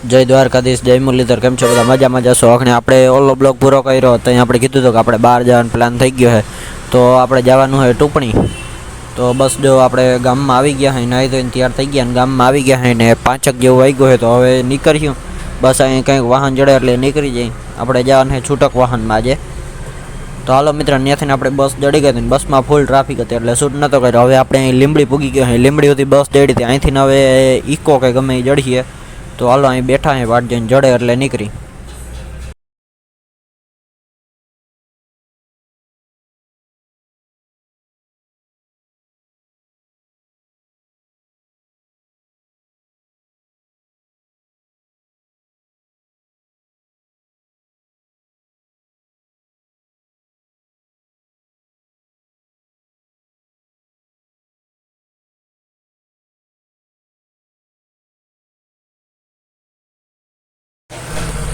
જય દ્વારકાધીશ, જય મુરલીધર, કેમ છો બધા? મજામાં જશો અખણે આપણે ઓલો બ્લોક પૂરો કર્યો, તો અહીં આપણે કીધું હતું કે આપણે બહાર જવાનો પ્લાન થઈ ગયો છે. તો આપણે જવાનું હોય ટૂંપણી. તો બસ જો આપણે ગામમાં આવી ગયા હોય નાહી ધોઈને તૈયાર થઈ ગયા અને ગામમાં આવી ગયા હોય ને પાંચક જેવું આવી ગયું હોય તો હવે નીકળ્યું. બસ અહીં કંઈક વાહન જડે એટલે નીકળી જાય આપણે જવાનું છે છૂટક વાહનમાં આજે. તો હાલો મિત્ર ત્યાંથી આપણે બસ ચડી ગઈ હતી બસમાં ફૂલ ટ્રાફિક હતી એટલે શૂટ નહોતો કર્યો. હવે આપણે અહીં લીંબડી પૂગી ગયો હતી બસ દડી હતી. અહીંથી હવે ઇકો કે ગમે એ જડીએ તો હાલો અહીં બેઠા હે વાટ જઈને જડે એટલે નીકળી.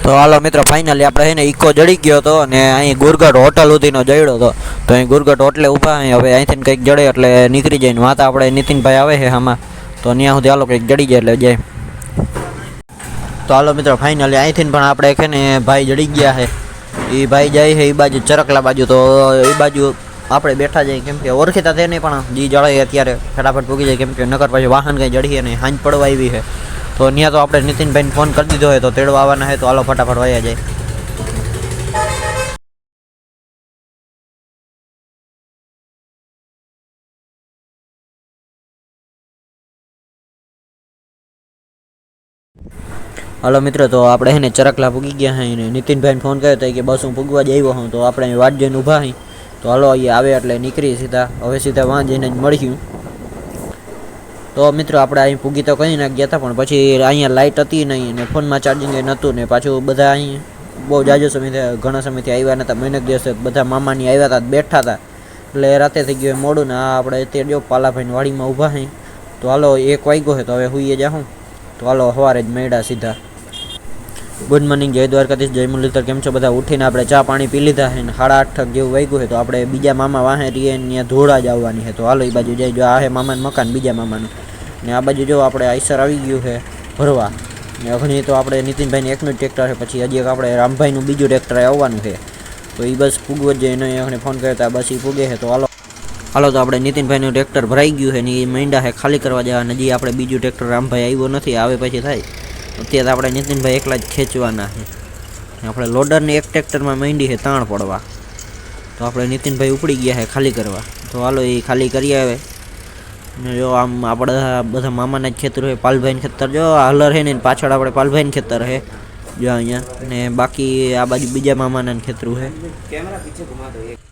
તો હાલો મિત્રો ફાઇનલી આપણે છે ને ઇકો જડી ગયો હતો અને અહીં ગુરગઢ હોટલ સુધીનો જડ્યો હતો. તો અહીં ગુરગઢ હોટલે ઊભા, અહીં હવે અહીંથી કંઈક જડે એટલે નીકળી જાય ને માતા આપણે નીતિનભાઈ આવે છે આમાં. તો ત્યાં સુધી હાલો કંઈક જડી જાય એટલે જાય. તો હાલો મિત્રો ફાઇનલી અહીંથી પણ આપણે છે ને ભાઈ જડી ગયા છે. એ ભાઈ જાય છે એ બાજુ ચરકલા બાજુ. તો એ બાજુ આપણે બેઠા જઈએ કેમ કે ઓળખીતા તે નહીં પણ જે જળાય અત્યારે. ફટાફટ પૂગી જાય કેમ કે નગર પછી વાહન કંઈ જડીએ નહીં. હાંજ પડવા આવી છે. તો ત્યાં તો આપણે નીતિનભાઈને ફોન કરી દીધો હોય તો તેડવા આવવાના હોય તો હાલો ફટાફટ વયા જાય. હલો મિત્રો, તો આપણે એને ચરકલા પૂગી ગયા હે અને નીતિનભાઈને ફોન કર્યો તો કે બસ હું પૂગવા જ આવ્યો હું તો આપણે વાટ જઈને ઊભા હઈ તો હાલો અહીંયા આવે એટલે નીકળી સીધા. હવે સીધા વાં જઈને જ મળ્યું તો મિત્રો, આપણે અહીં પૂગી તો કઈ નાખ્યા હતા, પણ પછી અહીંયા લાઇટ હતી નહીં ને ફોનમાં ચાર્જિંગ એ નહોતું ને પાછું બધા અહીં બહુ જાજો સમયથી, ઘણા સમયથી આવ્યા નહોતા મહિને દિવસે બધા મામાની આવ્યા હતા બેઠા હતા એટલે રાતે થઈ ગયું મોડું ને આ આપણે તે જો પાલાભાઈની વાડીમાં ઊભા હઈ તો હાલો એક વાગ્યો છે તો હવે હુઈએ જાઉં તો હાલો સવારે જ મેળા સીધા. ગુડ મોર્નિંગ જય દ્વારકાધીશ, જય મુરલીધર, કેમ છો બધા? ઉઠીને આપણે ચા પાણી પી લીધા છે ને સાડા આઠ જેવું વાગ્યું છે તો આપણે બીજા મામા વાહે રહીએ ત્યાં ધોળા જ આવવાની છે તો હાલો એ બાજુ જઈ જો, આ હે મામાનું મકાન, બીજા મામાનું. ને આ બાજુ જો આપણે આઈસર આવી ગયું છે ભરવા. ને અઘણી તો આપણે નીતિનભાઈને એકનું જ ટ્રેક્ટર છે પછી હજી એક આપણે રામભાઈનું બીજું ટ્રેક્ટર આવવાનું છે તો એ બસ પૂગવો જ જઈને અઘણે ફોન કર્યો તો બસ એ પૂગે છે તો હાલો. હાલો, તો આપણે નીતિનભાઈનું ટ્રેક્ટર ભરાઈ ગયું છે ને એ મૈંડા છે ખાલી કરવા જવા હજી આપણે બીજું ટ્રેક્ટર રામભાઈ આવ્યો નથી, આવે પછી થાય. અત્યારે આપણે નીતિનભાઈ એકલા જ ખેંચવાના છે. આપણે લોડરની એક ટ્રેક્ટરમાં માંડી છે તાણ પડવા. તો આપણે નીતિનભાઈ ઉપડી ગયા છે ખાલી કરવા. તો હાલો એ ખાલી કરી આવે. ને જો આમ આપણા બધા મામાના જ ખેતર હોય, પાલભાઈનું ખેતર જો હલર છે ને પાછળ આપણે પાલભાઈનું ખેતર છે. જો અહીંયા. ને બાકી આ બાજુ બીજા મામાના ખેતરું છે. બીજું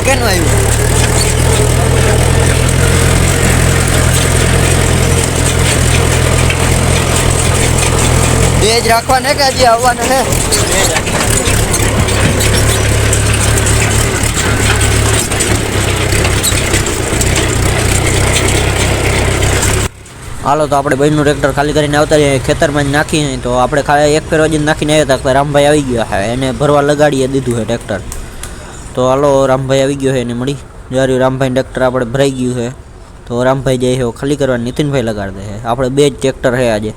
કેનું આવ્યું એ જ રાખવાને કે હજી આવવાનું છે હાલો, તો આપણે બહેનનું ટ્રેક્ટર ખાલી કરીને આવતા રહીએ, ખેતરમાં જ નાખીએ, તો આપણે ખાલી એક ફેર જ નાખીને આવ્યા હતા કે રામભાઈ આવી ગયા છે, એને ભરવા લગાડીએ દીધું છે ટ્રેક્ટર. તો હાલો, રામભાઈ આવી ગયો છે એને મળી. જ્યારે રામભાઈ ટ્રેક્ટર આપણે ભરાઈ ગયું છે. તો રામભાઈ જે છે ખાલી કરવા નીતિનભાઈ લગાડ દે છે. આપણે બે જ ટ્રેક્ટર છે આજે.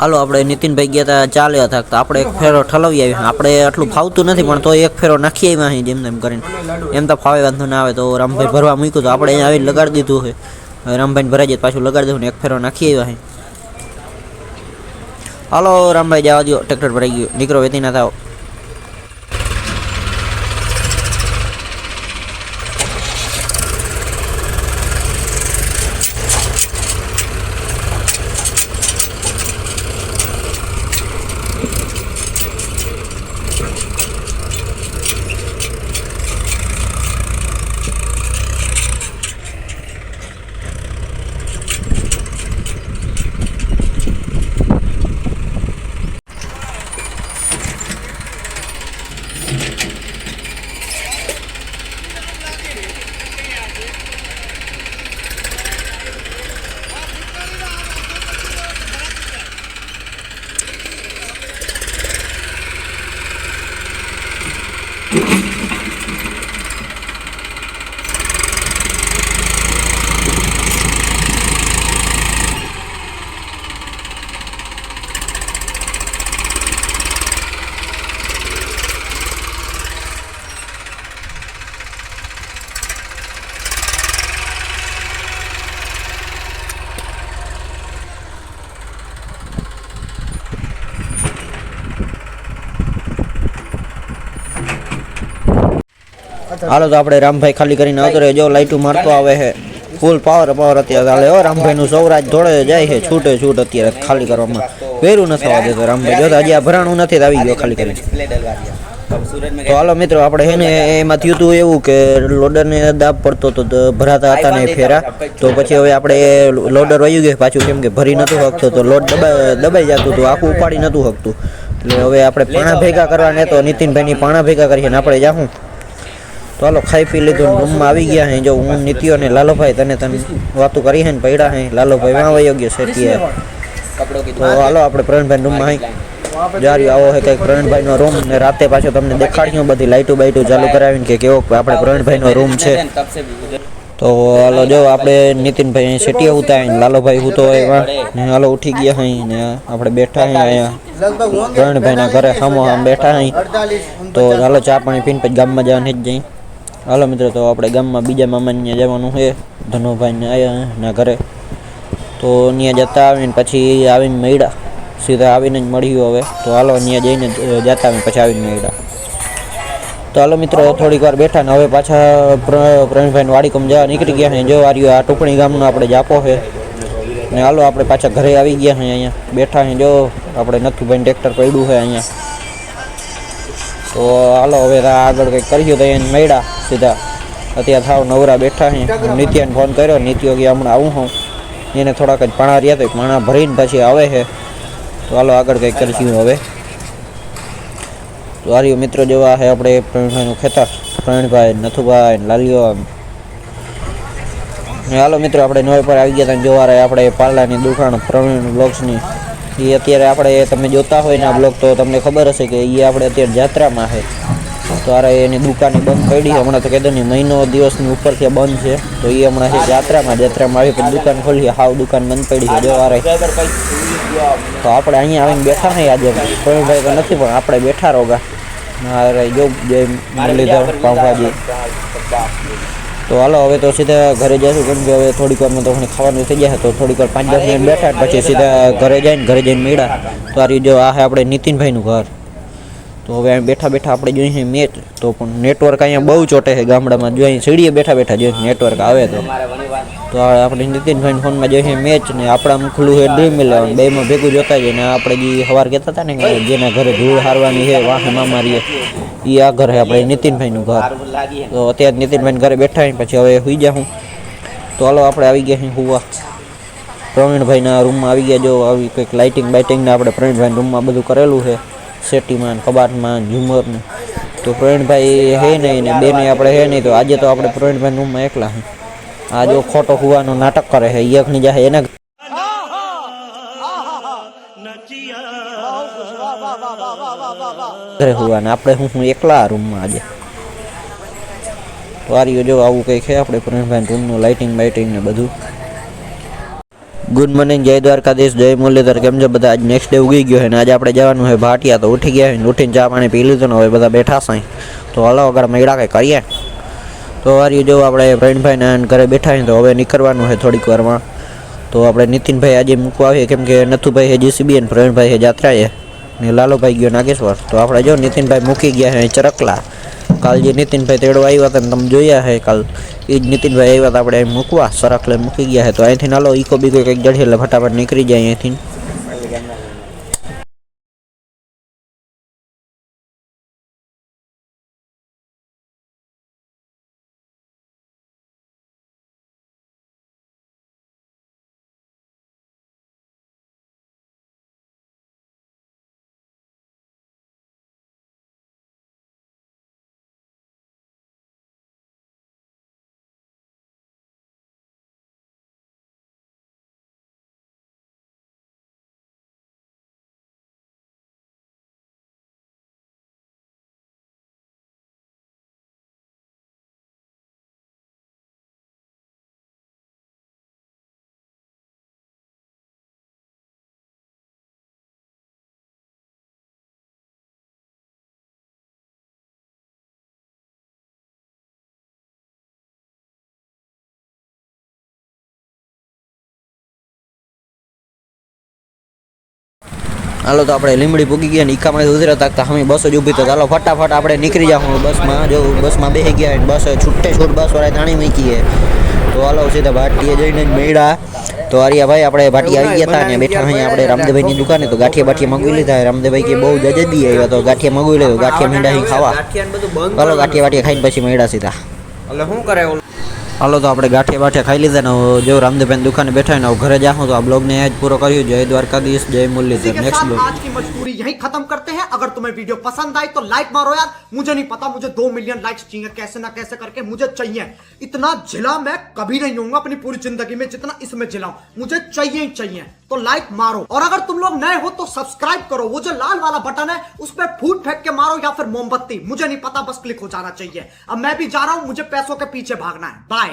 હાલો, આપણે નીતિનભાઈ ગયા હતા ચાલ્યા હતા તો આપણે એક ફેરો ઠલવી આવી આપણે આટલું ફાવતું નથી, પણ તો એક ફેરો નાખી આવ્યા અહીં જેમ તેમ કરીને. એમ તો ફાવે, વાંધો ના આવે. તો રામભાઈ ભરવા મૂક્યું તો આપણે અહીંયા આવીને લગાડી દીધું હવે રામભાઈને ભરાઈ જાય પાછું લગાડી દઉં ને એક ફેરો નાખી આવ્યા અહીં હાલો, રામભાઈ, જવા દો ટ્રેક્ટર ભરાઈ ગયું. નીકળો, વેતી ના થાવ હાલો તો આપણે રામભાઈ ખાલી કરીને અતરે જો લાઈટું મારતો આવે છે ફૂલ પાવર પાવર અત્યારે. હાલે હો રામભાઈનું સૌરાજ ધોળે જાય છે છૂટે છૂટ અત્યારે ખાલી કરવામાં. વેરું નથી આવવા દેતો રામભાઈ. જો હજી આ ભરાણું નથી આવી ગયો ખાલી કરીને. તો હાલો મિત્રો આપણે હે ને એમાં થયું હતું એવું કે લોડરને દાબ પડતો હતો તો ભરાતા હતા ને ફેરા. તો પછી હવે આપણે લોડર વયું ગયું પાછું કેમ કે ભરી નહોતું હકતો તો લોડ દબાઈ દબાઈ જતું હતું આખું ઉપાડી નહોતું હકતું. એટલે હવે આપણે પાણા ભેગા કરવાને તો નીતિનભાઈની પાણા ભેગા કરીએ ને આપણે જાહું. તો હાલો, ખાઈ પી લીધું રૂમમાં આવી ગયા હે. જો હું નીતિઓ ને લાલોભાઈ તને તને વાતું કરી હે ને પડ્યા હે. લાલોભાઈ વાં વયો ગયો શેઠીએ તો હાલો, આપણે પ્રવીણભાઈ રૂમમાં આવી જ્યારે આવો હે કંઈક પ્રવીણભાઈનો રૂમ ને રાતે પાછો તમને દેખાડ્યું, બધી લાઇટો બાઇટો ચાલુ કરાવીને કે કેવો આપણે પ્રવીણભાઈનો રૂમ છે. તો હાલો, જો આપણે નીતિનભાઈ શેટીએ ઉતા લાલોભાઈ હું તો એમાં હાલો, ઉઠી ગયા અહીં ને આપણે બેઠા અહીં અહીંયા. પ્રવીણભાઈના ઘરે સામો સામ બેઠા અહીં તો ચાલો ચા પાણી પીને પછી ગામમાં જવાની જ જઈ. હાલો મિત્રો, તો આપણે ગામમાં બીજા મામાને ત્યાં જવાનું છે. ધનુભાઈને આવ્યા ના ઘરે. તો ત્યાં જતા આવીને પછી આવીને મળ્યા. સીધા આવીને જ મળ્યું હવે. તો હાલો, ત્યાં જઈને જ જતા આવીને પછી આવીને મળ્યા. તો હાલો મિત્રો, થોડીક વાર બેઠા ને હવે પાછા પ્ર- પ્રવીણભાઈને વાડી કમ જવા નીકળી ગયા છે. જો આર્યો આ ટુકણી ગામનો આપણે જાપો છે. ને હાલો, આપણે પાછા ઘરે આવી ગયા છે અહીંયા. બેઠા છે, જો, આપણે નથુભાઈ ટ્રેક્ટર પડ્યું છે અહીંયા. તો હાલો, હવે આ આગળ કંઈક કર્યું તો એને મળ્યા. સીધા. અત્યારે થાવ નવરા બેઠા છે નિત્યાને ફોન કર્યો, નિત્યો કે હમણાં આવું હું. એને થોડાક જ પાણા રહ્યા તો પાણા ભરીને પછી આવે છે તો હાલો આગળ કંઈક કરીશું હવે. તો આર્યો મિત્રો જેવા છે આપણે પ્રવીણભાઈનું ખેતર. પ્રવીણભાઈ, નથુભાઈ લાલિયો ને હાલો મિત્રો, આપણે નવે પર આવી ગયા હતા જોવા રહ્યા આપણે પાર્લાની દુકાન પ્રવીણ બ્લોગ્સની. એ અત્યારે આપણે, તમે જોતા હોય ને આ બ્લોગ, તો તમને ખબર હશે કે એ આપણે અત્યારે જાત્રામાં છે તો એની દુકાને બંધ પડી હમણાં તો કહેતો ને મહિનો દિવસની ઉપરથી બંધ છે. તો એ હમણાં છે જાત્રામાં. જાત્રામાં આવી પછી દુકાન ખોલી હાવ દુકાન બંધ પડી છે. જો તો આપણે અહીંયા આવીને બેઠા નહીં આજે. પ્રવીણભાઈ તો નથી, પણ આપણે બેઠા રોગા અરે જો જય મુરલીધર પાવભાજી તો હાલો, હવે તો સીધા ઘરે જઈશું. કેમ કે હવે થોડીક વારમાં તો ખાવાનું થઈ જાય તો થોડીક વાર પાંચ દસ મિનિટ બેઠા પછી સીધા ઘરે જઈને ઘરે જઈને મેળા તો આ જો, આ આપણે નીતિનભાઈનું ઘર. તો હવે બેઠા બેઠા આપણે જોઈએ મેચ તો પણ નેટવર્ક અહીંયા બહુ ચોટે છે ગામડામાં. જોઈએ સીડીએ બેઠા બેઠા જોઈએ નેટવર્ક આવે તો. તો આપણે નીતિનભાઈ ફોનમાં જોઈએ છીએ મેચ ને આપણા ખુલ્લું છે ડ્રીમ ઇલેવન. બેમાં ભેગું જોતા જઈએ ને આપણે જે સવાર કહેતા હતા ને કે જેના ઘરે ધૂળ હારવાની છે, વાહે મામારીએ એ આ ઘર છે આપણે નીતિનભાઈનું ઘર. તો અત્યારે નીતિનભાઈ ઘરે બેઠા પછી હવે સુઈ જા હું તો હાલો આપણે આવી ગયા છીએ હુવા. પ્રવીણભાઈના રૂમમાં આવી ગયા જો આવી કંઈક લાઇટિંગ બાઇટિંગ ને આપણે પ્રવીણભાઈના રૂમમાં બધું કરેલું છે. સેટીમાં કબાટમાં ને ઝુમર ને. તો પ્રવીણભાઈ હે નહીં ને, બેને આપણે હે નહીં, તો આજે તો આપણે પ્રવીણભાઈ રૂમમાં એકલા હે. આ જો ખોટો હુવાનો નાટક કરે છે યકની જાહે એને ઘરે હુવાને. આપણે હું હું એકલા રૂમમાં આજે. વારીઓ જો આવું કંઈક છે આપણે પ્રવીણભાઈ રૂમનું લાઇટિંગ બાઇટિંગ ને બધું. ગુડ મોર્નિંગ જય દ્વારકાધીશ જય મુરલીધર કેમ છે બધા? આજ નેક્સ્ટ ડે ઉગી ગયો છે ને આજે આપણે જવાનું હોય ભાટિયા. તો ઉઠી ગયા હોય ઉઠીને ચા પાણી પી લીધું ને હવે બધા બેઠા સાંઈ તો હલો, અગર મેળા કંઈ કરીએ. તો વારીઓ જો આપણે પ્રવીણભાઈના ઘરે બેઠા હોય તો હવે નીકળવાનું છે થોડીક વારમાં. તો આપણે નીતિનભાઈ આજે મૂકવા આવીએ, કેમ કે નથુભાઈ હે જીસીબી અને પ્રવીણભાઈ હે જાત્રાએ. ને લાલુભાઈ ગયો નાગેશ્વર. તો આપણે જો નીતિનભાઈ મૂકી ગયા છે ચરકલા. કાલ જે નીતિનભાઈ તેડવા આવ્યા હતા તમે જોયા હે કાલ એ જ નીતિનભાઈ આવ્યા હતા, આપણે મૂકવા સરક લઈને મૂકી ગયા હે. તો અહીંથી નાલો ઈકો બીકો કંઈક જડી એટલે ફટાફટ નીકળી જાય અહીંથી. હાલો તો આપણે લીમડી પૂગી ગયા ઈકામાં ઉતર્યા તાકતા અમે બસ જ ઊભી તો ચાલો ફટાફટ આપણે નીકળી જાઉં બસમાં. જો બસમાં બેસી ગયા બસ છૂટે છૂટ બસ વાળા તાણી મૂકી તો હાલો સીધા ભાટીએ જઈને મેળા તો આર્યાભાઈ, આપણે ભાટી આવી ગયા હતા ને બેઠા અહીંયા આપણે રામદેવભાઈની દુકાને. તો ગાંઠિયા બાઠિયા મગવી લીધા રામદેવભાઈ કે બહુ જજદી આવ્યા તો ગાંઠિયા મગવી લીધો ગાંઠિયા મીંડા અહીં ખાવા. ચાલો ગાંઠિયા બાઠિયા ખાઈને પછી મેળા સીધા. એટલે શું કરે હાલો તો આપણે ગાંઠિયા બાઠિયા ખાઈ લીધા ને હવે જો રામદેવભાઈની દુકાને બેઠા હોય ને હવે ઘરે જાઉં તો આ બ્લોગને અહીંયા જ પૂરો કર્યું જય દ્વારકાધીશ જય इसी મુરલીધર के નેક્સ્ટ साथ બ્લોગ आज की मजबूरी यही खत्म करते हैं अगर तुम्हें वीडियो पसंद आई तो लाइक मारो यार मुझे नहीं पता मुझे दो मिलियन लाइक्स चाहिए कैसे ना कैसे करके मुझे चाहिए इतना जिला मैं कभी नहीं होऊंगा अपनी पूरी जिंदगी में जितना इसमें जिला हूं मुझे चाहिए ही चाहिए तो लाइक मारो और अगर तुम लोग नए हो तो सब्सक्राइब करो वो जो लाल वाला बटन है उस पर फूट फेंक के मारो या फिर मोमबत्ती मुझे नहीं पता बस क्लिक हो जाना चाहिए अब मैं भी जा रहा हूं मुझे पैसों के पीछे भागना है बाय